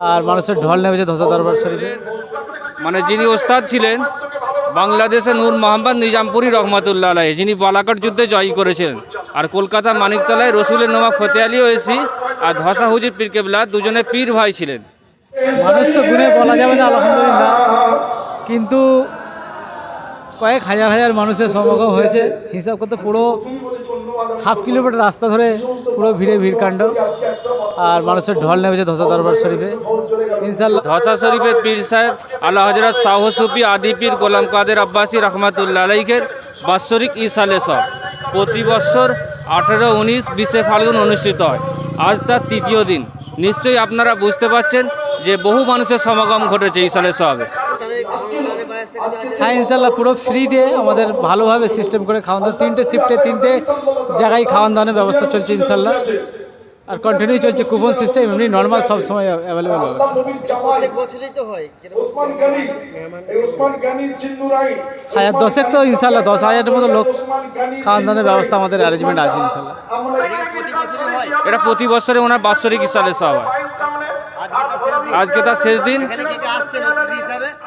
আর মানুষের ঢল নেমেছে ধসা দরবার শরীফে। মানে যিনি ওস্তাদ ছিলেন বাংলাদেশে নূর মোহাম্মদ নিজামপুরি রহমতুল্লাহ আলাই যিনি বালাকট যুদ্ধে জয়ী করেছিলেন। আর কলকাতা মানিকতলায় রসুলের নবাব ফতে আলী ওয়েসি আর ধসা হুজুর পীর কেবলা দুজনে পীর ভাই ছিলেন। মানুষ তো গুনে বলা যাবে না আলহামদুলিল্লাহ। কিন্তু কয়েক হাজার হাজার মানুষের সমাগম হয়েছে। হিসাব করতে পুরো হাফ কিলোমিটার রাস্তা ধরে পুরো ভিড়ে ভিড় কাণ্ড আর মানুষের ঢল নেমেছে ধসা দরবার শরীফে। ইনশাল্লাহ ধসা শরীফের পীর সাহেব আল্লাহ হজরত শাহ সুফি আদি পীর গোলাম কাদের আব্বাসী রহমাতুল্লাহ আলাইকের বাৎসরিক ইসালে সব। প্রতি বছর আঠেরো উনিশ বিশে ফাল্গুন অনুষ্ঠিত হয়। আজ তার তৃতীয় দিন। নিশ্চয়ই আপনারা বুঝতে পারছেন যে বহু মানুষের সমাগম ঘটেছে ইসালে সবে। হ্যাঁ ইনশাল্লাহ পুরো ফ্রিতে আমাদের ভালোভাবে সিস্টেম করে খাওয়ান দাওয়া তিনটে শিফটে তিনটে জায়গায় খাওয়ান দাওয়ানোর ব্যবস্থা চলছে ইনশাল্লাহ আর কন্টিনিউ চলছে কুপন সিস্টেম এমনি নর্মাল সব সময় অ্যাভেলেবেল হবে। প্রত্যেক বছরই তো হয় ওসমান গনি এই ওসমান গনি চিন্নুরাই হাজার দশেক তো ইনশাল্লাহ দশ হাজারের মতো লোক খাওয়ান দাওয়ানোর ব্যবস্থা আমাদের অ্যারেঞ্জমেন্ট আছে ইনশাল্লাহ প্রতি এটা প্রতি বছরে ওনার বাৎসরিক ইসালে সব হয়। আজকে তার শেষ দিন।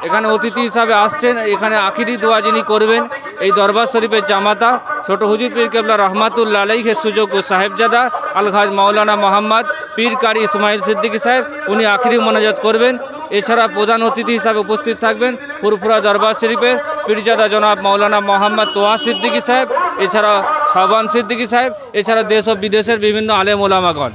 এখানে অতিথি হিসাবে আসছেন এখানে আখিরি দোয়া যিনি করবেন এই দরবার শরীফের জামাতা ছোট হুজুর পীর কেবলা রহমাতুল্লা আলাইহের সুযোগ্য সাহেবজাদা আলহাজ মাওলানা মোহাম্মদ পীর কারি ইসমাইল সিদ্দিকী সাহেব, উনি আখিরি মোনাজাত করবেন। এছাড়া প্রধান অতিথি হিসাবে উপস্থিত থাকবেন ফুরফুরা দরবার শরীফের পীরজাদা জনাব মাওলানা মোহাম্মদ তোয়া সিদ্দিকী সাহেব, এছাড়া শাহবান সিদ্দিকী সাহেব, এছাড়া দেশ ও বিদেশের বিভিন্ন আলেম ওলামাগণ।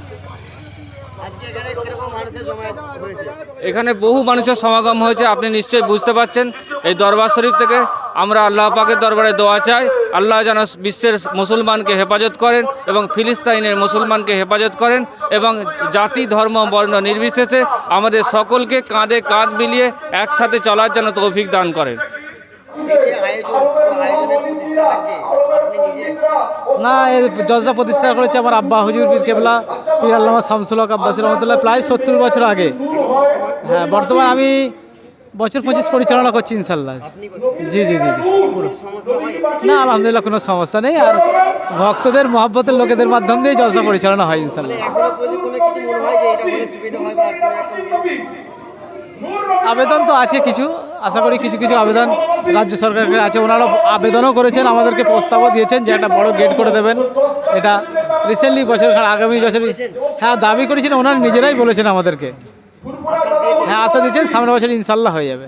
এখানে বহু মানুষের সমাগম হয়েছে, আপনি নিশ্চয়ই বুঝতে পারছেন। এই দরবার শরীফ থেকে আমরা আল্লাহ পাকের দরবারে দোয়া চাই। আল্লাহ যেন বিশ্বের মুসলমানকে হেফাজত করেন এবং ফিলিস্তাইনের মুসলমানকে হেফাজত করেন এবং জাতি, ধর্ম, বর্ণ নির্বিশেষে আমাদের সকলকে কাঁধে কাঁধ মিলিয়ে একসাথে চলার জন্য তৌফিক দান করেন। না এর জলসা প্রতিষ্ঠা করেছে আমার আব্বা হুজুর পীর কেবলা, পীর আল্লামা শামসুল হক আব্বাসী রহমতুল্লাহ, প্রায় সত্তর বছর আগে। হ্যাঁ বর্তমান আমি বছর পঁচিশ পরিচালনা করছি ইনশাল্লাহ। জি জি জি জি না, আলহামদুলিল্লাহ, কোনো সমস্যা নেই। আর ভক্তদের, মহব্বতের লোকেদের মাধ্যম দিয়ে জলসা পরিচালনা হয় ইনশাল্লাহ। আবেদন তো আছে কিছু। আশা করি কিছু কিছু আবেদন রাজ্য সরকারের আছে। ওনারা আবেদনও করেছেন, আমাদেরকে প্রস্তাবও দিয়েছেন যে একটা বড় গেট করে দেবেন। এটা রিসেন্টলি বছর আগামী বছর হ্যাঁ দাবি করেছেন, ওনারা নিজেরাই বলেছেন আমাদেরকে। হ্যাঁ আশা দিচ্ছেন সামনের বছর ইনশাল্লাহ হয়ে যাবে।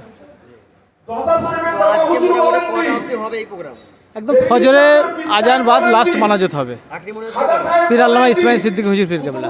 একদম ফজরে আজান বাদ লাস্ট মানাজত হবে। আখরি পীর আল্লামা ইসমাইল সিদ্দিক হুজুর পীর কেবলা।